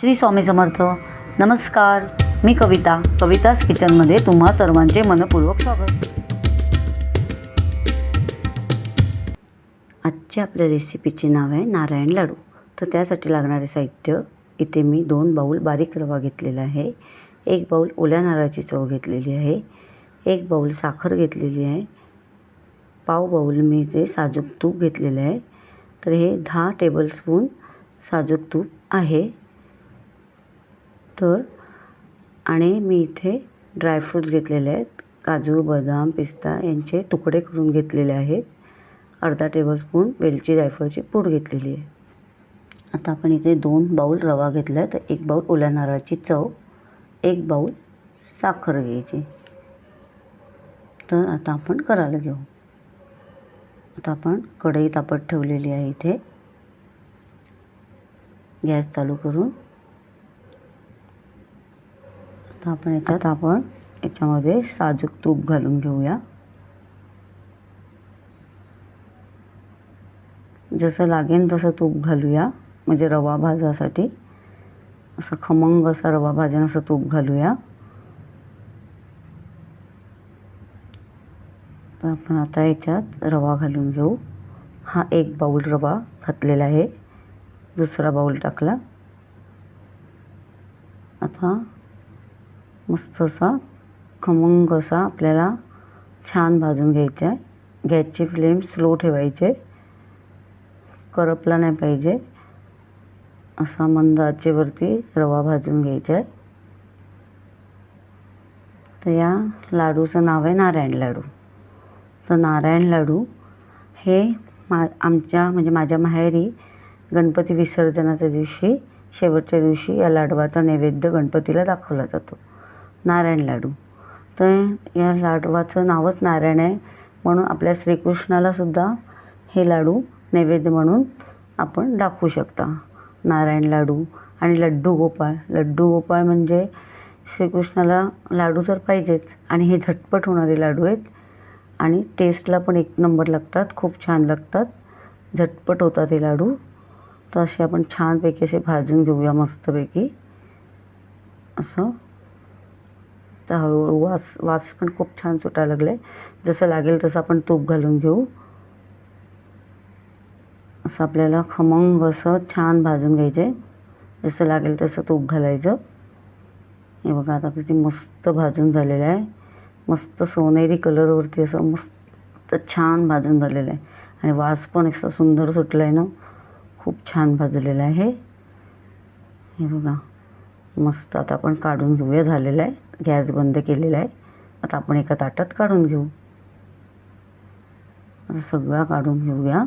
श्री स्वामी समर्थ. नमस्कार. मी कविता. कविताज किचनमध्ये तुम्हा सर्वांचे मनपूर्वक स्वागत. आजच्या आपल्या रेसिपीचे नाव आहे नारायण लाडू. तर त्यासाठी लागणारे साहित्य इथे मी दोन बाऊल बारीक रवा घेतलेला आहे. एक बाऊल ओल्या नारळाची चव घेतलेली आहे. एक बाऊल साखर घेतलेली आहे. पाव बाऊल मी इथे साजूक तूप घेतलेलं आहे. तर हे दहा टेबलस्पून साजूक तूप आहे. तर आणि मी इथे ड्रायफ्रूट्स घेतलेले आहेत. काजू बदाम पिस्ता यांचे तुकडे करून घेतलेले आहेत. अर्धा टेबलस्पून वेलची जायफळची पूड घेतलेली आहे. आता आपण इथे दोन बाऊल रवा घेतला आहे. तर एक बाऊल ओल्या नारळाची चव एक बाऊल साखर घ्यायची. तर आता आपण करायला घेऊ. आता आपण कढई तापत ठेवलेली आहे इथे. गॅस चालू करून आता आपण याच्यात आपण याच्यामध्ये साजूक तूप घालून घेऊया. जसं लागेल तसं तूप घालूया. म्हणजे रवा भाजासाठी. असं खमंग असा रवा भाजन असं तूप घालूया. तर आपण आता याच्यात रवा घालून घेऊ. हा एक बाऊल रवा घातलेला आहे. दुसरा बाऊल टाकला. आता मस्त असा खमंग असा आपल्याला छान भाजून घ्यायचा आहे गॅसची फ्लेम स्लो ठेवायचे. करपला नाही पाहिजे. असा मंद आचेवरती रवा भाजून घ्यायचा आहे तर या लाडूचं नाव आहे नारायण लाडू. तर नारायण लाडू हे मा आमच्या म्हणजे माझ्या माहेरी गणपती विसर्जनाच्या दिवशी शेवटच्या दिवशी या लाडवाचा नैवेद्य गणपतीला दाखवला जातो. नारायण लाडू. तर या लाडवाचं नावच नारायण आहे. म्हणून आपल्या श्रीकृष्णालासुद्धा हे लाडू नैवेद्य म्हणून आपण दाखवू शकता. नारायण लाडू आणि लड्डू गोपाळ. लड्डू गोपाळ म्हणजे श्रीकृष्णाला लाडू तर पाहिजेच आणि हे झटपट होणारे लाडू आहेत. आणि टेस्टला पण एक नंबर लागतात. खूप छान लागतात. झटपट होतात हे लाडू. तर असे आपण छानपैकी असे भाजून घेऊया मस्तपैकी. असं. तर हळूहळू वास वास पण खूप छान सुटायला लागला आहे जसं लागेल तसं आपण तूप घालून घेऊ. असं आपल्याला खमंग असं छान भाजून घ्यायचे. जसं लागेल तसं तूप घालायचं. हे बघा आता किती मस्त भाजून झालेलं आहे. मस्त सोनेरी कलरवरती असं मस्त छान भाजून झालेलं आहे. आणि वास पण असं सुंदर सुटला आहे ना. खूप छान भाजलेलं आहे. हे बघा. मस्त आता आपण काढून घेऊया झालेलं आहे. गॅस बंद केलेला आहे. आता आपण एका ताटात काढून घेऊ. आता सगळा काढून घेऊया.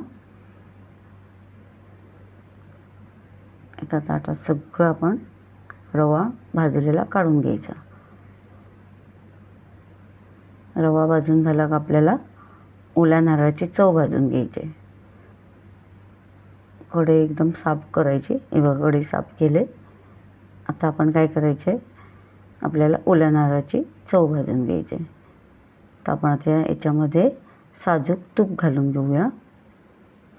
एका ताटात सगळं आपण रवा भाजलेला काढून घ्यायचा. रवा भाजून झाला का आपल्याला ओल्या नारळाची चव भाजून घ्यायची. कढई एकदम साफ करायची. हे बघा कढई साफ केले. आता आपण काय करायचं आहे आपल्याला ओल्या नारळाची चव भाजून घ्यायची. आहे तर आपण आता याच्यामध्ये साजूक तूप घालून घेऊया.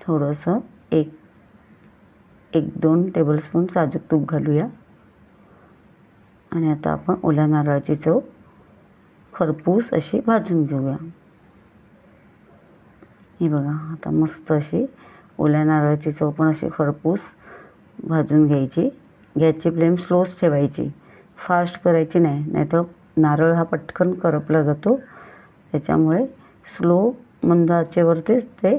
थोडंसं एक एक दोन टेबलस्पून साजूक तूप घालूया. आणि आता आपण ओल्या नारळाची चव खरपूस अशी भाजून घेऊया. हे बघा आता मस्त अशी ओल्या नारळाची चव पण अशी खरपूस भाजून घ्यायची. गॅसची फ्लेम स्लोच ठेवायची. फास्ट करायची नाही नाहीतर नारळ हा पटकन करपला जातो. त्याच्यामुळे स्लो मंद आचेवरतीच ते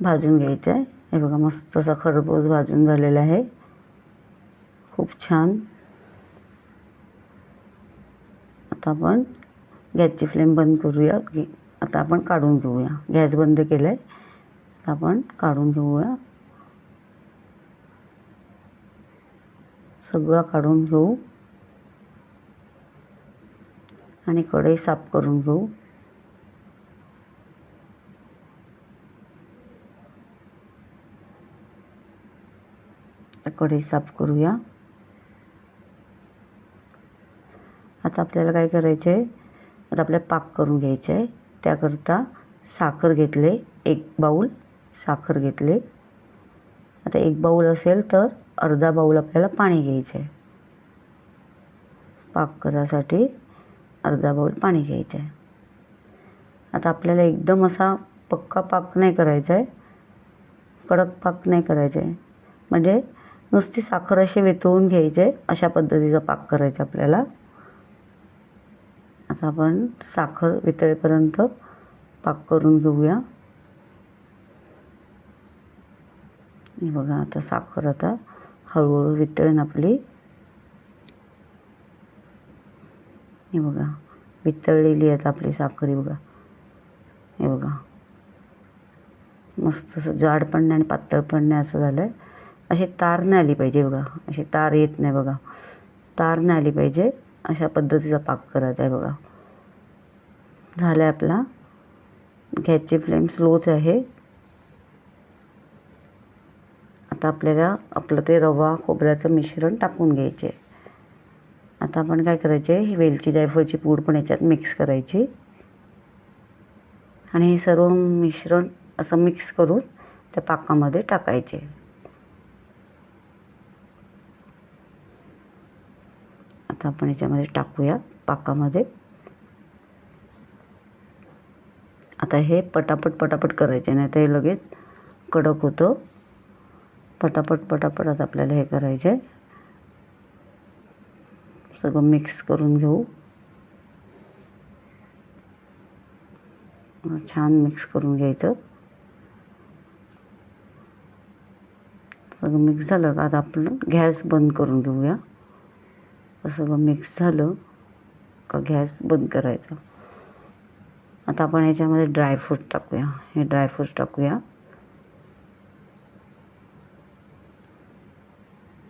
भाजून घ्यायचं आहे. हे बघा मस्त असा खरबूज भाजून झालेला आहे. खूप छान. आता आपण गॅसची फ्लेम बंद करूया. आता आपण काढून घेऊया. गॅस बंद केला आहे आपण काढून घेऊया. सगळं काढून घेऊ. आणि कढई साफ करून घेऊ. कढई साफ करूया. आता आपल्याला काय करायचं आहे आता आपल्याला पाक करून घ्यायचं आहे त्याकरता साखर घेतले एक बाऊल साखर घेतले. आता एक बाऊल असेल तर अर्धा बाऊल आपल्याला पाणी घ्यायचं आहे पाक करायसाठी अर्धा बाऊल पाणी घ्यायचं आहे आता आपल्याला एकदम असा पक्का पाक नाही करायचा आहे कडक पाक नाही करायचा आहे म्हणजे नुसती साखर अशी वितळून घ्यायची आहे अशा पद्धतीचा पाक करायचा आपल्याला. आता आपण साखर वितळेपर्यंत पाक करून घेऊया. हे बघा आता साखर आता हळूहळू वितळेन आपली. हे बघा वितळलेली आहे आता आपली साखर हे बघा. हे बघा. मस्त असं जाड पण नाही आणि पातळ पण नाही असं झालं आहे अशी तार नाही आली पाहिजे बघा. अशी तार येत नाही बघा. तार नाही आली पाहिजे. अशा पद्धतीचा पाक करायचा आहे बघा. झाला आहे आपला. गॅसची फ्लेम स्लोच आहे. आता आपल्याला आपलं ते रवा खोबऱ्याचं मिश्रण टाकून घ्यायचे. आता आपण काय करायचे ही वेलची जायफळची पूड पण याच्यात मिक्स करायची. आणि हे सर्व मिश्रण असं मिक्स करून त्या पाकामध्ये टाकायचे. आता आपण याच्यामध्ये टाकूया पाकामध्ये. आता हे पटापट पटापट करायचे नाही तर हे लगेच कडक होतं. पटापट पटापट आता आपल्याला हे करायचे. आहे सगळं मिक्स करून घेऊ. छान मिक्स करून घ्यायचं. सगळं मिक्स झालं का आता आपण गॅस बंद करून घेऊया. सगळं मिक्स झालं का गॅस बंद करायचा. आता आपण याच्यामध्ये ड्रायफ्रूट टाकूया. हे ड्रायफ्रूट टाकूया.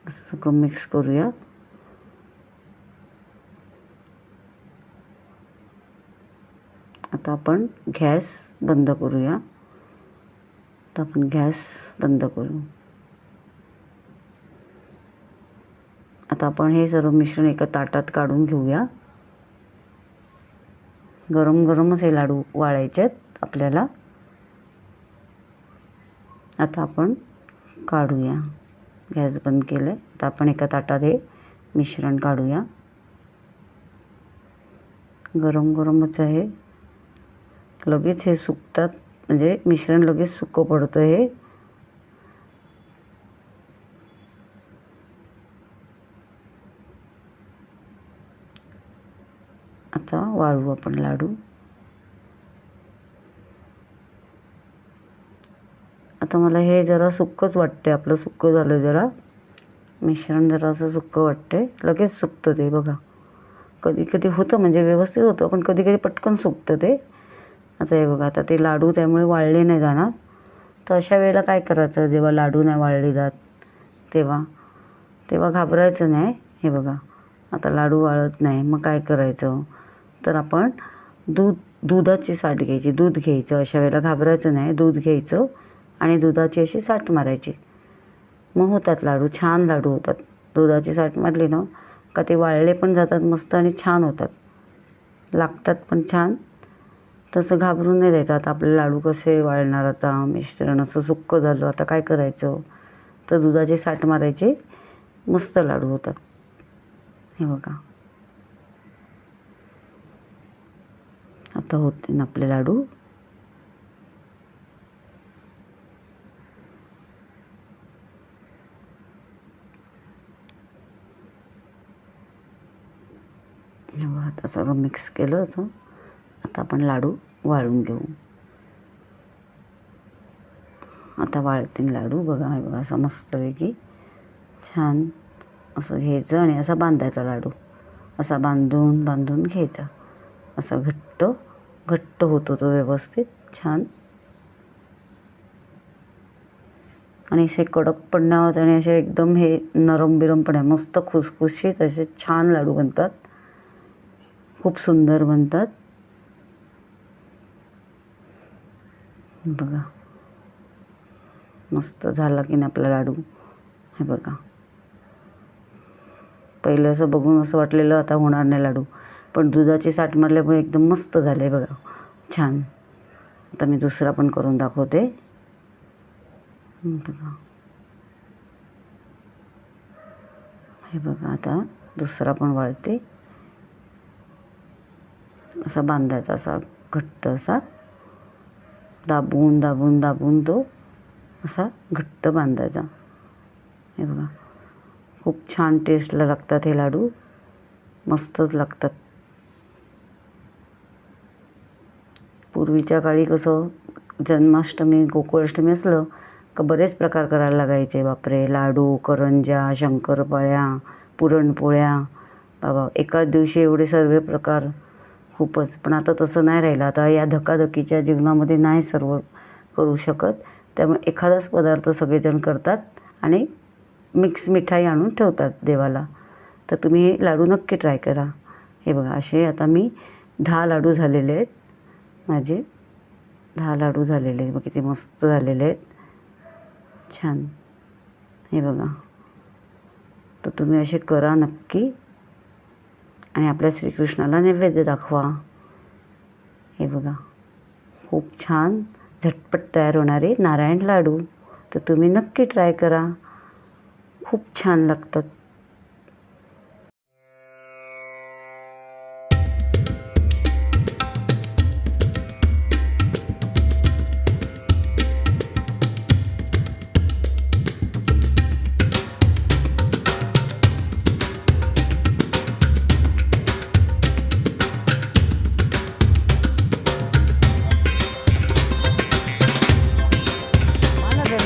सगळं मिक्स करूया आता आपण गॅस बंद करूया. आता आपण गॅस बंद करू. आता आपण हे सर्व मिश्रण एका ताटात काढून घेऊया. गरम गरमच हे लाडू वाळायचे आहेत आपल्याला. आता आपण काढूया. गॅस बंद केलं आहे आता आपण एका ताटात हे मिश्रण काढूया. गरम गरमच आहे. लगेच हे सुकतात. म्हणजे मिश्रण लगेच सुकं पडतं हे. आता वाळू आपण लाडू. आता मला हे जरा सुक्कंच वाटते आपलं सुक्कं झालं जरा. मिश्रण जरा असं सुक्कं वाटते लगेच सुकतं ते बघा. कधी कधी होतं म्हणजे व्यवस्थित होतं पण कधी कधी पटकन सुकतं ते. आता हे बघा आता ते लाडू त्यामुळे वाळले नाही जाणार. तर अशा वेळेला काय करायचं जेव्हा लाडू नाही वाळले जात तेव्हा? तेव्हा घाबरायचं नाही हे बघा. आता लाडू वाळत नाही मग काय करायचं? तर आपण दूध दुधाची साठ घ्यायची दूध घ्यायचं. अशा वेळेला घाबरायचं नाही दूध घ्यायचं. आणि दुधाची अशी साठ मारायची. मग होतात लाडू छान लाडू होतात. दुधाची साठ मारली ना का ते वाळले पण जातात मस्त आणि छान होतात. लागतात पण छान. तसं घाबरून नाही द्यायचं. आता आपले लाडू कसे वाळणार आता? मिश्रण असं सुक्कं झालं आता काय करायचं? तर दुधाची साठ मारायची मस्त लाडू होतात. हे बघा. आता होते ना आपले लाडू हे बघा आता सगळं मिक्स केलं होतं आता आपण लाडू वाळून घेऊ. आता वाळतील लाडू. बघा हे बघा असं मस्तपैकी छान असं घ्यायचं आणि असा बांधायचा लाडू. असा बांधून बांधून घ्यायचा. असा घट्ट घट्ट होतो तो व्यवस्थित छान. आणि असे कडक पण नाही होत आणि असे एकदम हे नरम बिरम पण आहे. मस्त खुसखुशीत असे छान लाडू बनतात. खूप सुंदर बनतात बघा. मस्त झाला की नाही आपला लाडू. हे बघा. पहिलं असं बघून असं वाटलेलं आता होणार नाही लाडू. पण दुधाची साठ मारल्यामुळे एकदम मस्त झाले बघा. छान. आता मी दुसरा पण करून दाखवते. बघा. हे बघा आता दुसरा पण वाळते. असा बांधायचा असा घट्ट असा. दाबून दाबून दाबून तो असा घट्ट बांधायचा. हे बघा. खूप छान टेस्टला लागतात हे लाडू. मस्तच लागतात. पूर्वीच्या काळी कसं जन्माष्टमी गोकुळाष्टमी असलं का बरेच प्रकार करायला लागायचे. बापरे! लाडू करंज्या शंकरपाळ्या पुरणपोळ्या. बाबा एकाच दिवशी एवढे सर्व प्रकार खूपच. पण आता तसं नाही राहिलं. आता या धकाधकीच्या जीवनामध्ये नाही सर्व करू शकत. त्यामुळे एखादाच पदार्थ सगळेजण करतात आणि मिक्स मिठाई आणून ठेवतात देवाला. तर तुम्ही हे लाडू नक्की ट्राय करा. हे बघा असे आता मी दहा लाडू झालेले आहेत. माझे दहा लाडू झालेले आहेत. बघ किती मस्त झालेले आहेत. छान. हे बघा. तर तुम्ही असे करा नक्की. आणि आपल्या श्रीकृष्णाला नैवेद्य दाखवा. हे बघा. खूप छान झटपट तयार होणारे नारायण लाडू. तर तुम्ही नक्की ट्राय करा. खूप छान लागतात.